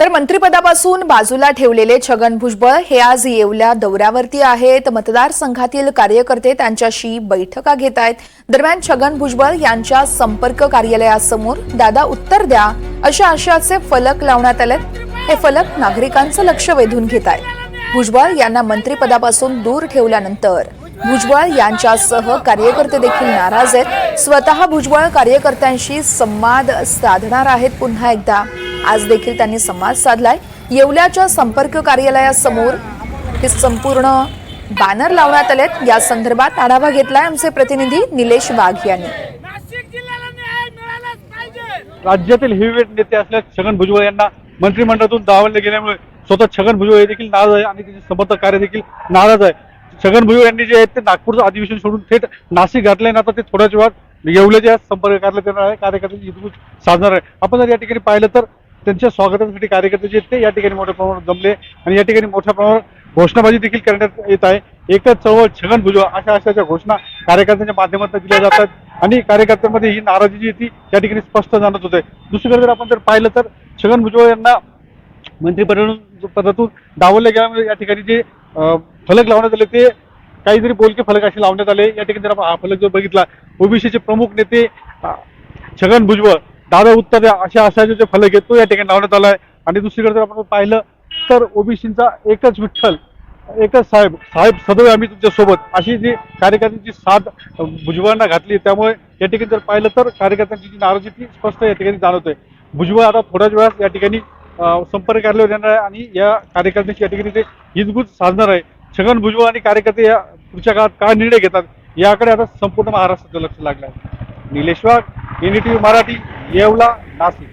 तर मंत्रिपदापासून बाजूला ठेवलेले छगन भुजबळ हे आज येवल्या दौऱ्यावरती आहेत. मतदारसंघातील कार्यकर्ते त्यांच्याशी बैठका घेत आहेत. दरम्यान छगन भुजबळ यांच्या संपर्क कार्यालयासमोर दादा उत्तर द्या. अशा आशयाचे फलक लावण्यात आले हे फलक नागरिकांचं लक्ष वेधून घेत आहेत. भुजबळ यांना मंत्रिपदापासून दूर ठेवल्यानंतर भुजबळ यांच्यासह कार्यकर्ते देखील नाराज आहेत. स्वतः भुजबळ कार्यकर्त्यांशी संवाद साधणार आहेत पुन्हा एकदा. आज देखील त्यांनी संवाद साधलाय. येवल्याच्या संपर्क कार्यालयासमोर हे संपूर्ण बॅनर लावण्यात आलेत. या संदर्भात आढावा घेतलाय आमचे प्रतिनिधी निलेश वाघ यांनी. नाशिक जिल्ह्याला न्याय मिळालाच पाहिजे. राज्यातील हेवीवेट नेते असलेल्या छगन भुजबळ यांना मंत्रिमंडळातून डावलले गेल्यामुळे स्वतः छगन भुजबळ हे देखील नाराज आहे आणि त्याचे समर्थक कार्य देखील नाराज आहे. छगन भुजबळ यांनी जे आहे ते नागपूरचं अधिवेशन सोडून थेट नाशिक घातले ना आता ते थोड्याच वेळात येवल्याच्या संपर्क कार्यालयात येणार आहे कार्यकर्त्यांची हितगुज साधणार आहे. आपण जर या ठिकाणी पाहिलं तर त्यांच्या स्वागतासाठी कार्यकर्ते जे आहेत ते या ठिकाणी मोठ्या प्रमाणात जमले आणि या ठिकाणी मोठ्या प्रमाणात घोषणाबाजी देखील करण्यात येत आहे. एकच चळवळ छगन भुजबळ अशा अशाच्या घोषणा कार्यकर्त्यांच्या माध्यमातून दिल्या जातात आणि कार्यकर्त्यांमध्ये ही नाराजी जी होती त्या या ठिकाणी स्पष्ट जाणत होते. दुसरीकडे जर आपण जर पाहिलं तर छगन भुजबळ यांना मंत्रिपदातून पदातून डावलले गेल्यामुळे या ठिकाणी जे फलक लावण्यात आले ते काहीतरी बोलके फलक असे लावण्यात आले. या ठिकाणी जर आपण हा फलक जर बघितला ओबीसीचे प्रमुख नेते छगन भुजबळ दादा उत्तर अशा असायचे जे फलक आहेत तो या ठिकाणी लावण्यात आला आहे. आणि दुसरीकडे जर आपण पाहिलं तर ओबीसींचा एकच विठ्ठल एकच साहेब साहेब सदैव आम्ही तुमच्यासोबत अशी जी कार्यकर्त्यांची साथ भुजबळांना घातली त्यामुळे या ठिकाणी जर पाहिलं तर कार्यकर्त्यांची जी नाराजी ती स्पष्ट या ठिकाणी जाणवते. भुजबळ आता थोड्याच वेळात या ठिकाणी संपर्क कार्यालय देणार आहे आणि या कार्यकर्त्यांची या ठिकाणी ते हितगुज साधणार आहे. छगन भुजबळ आणि कार्यकर्ते या पुढच्या काळात काय निर्णय घेतात याकडे आता संपूर्ण महाराष्ट्राचं लक्ष लागलं आहे. निलेश वाघ एनडीटीव्ही मराठी. येवला नाशिक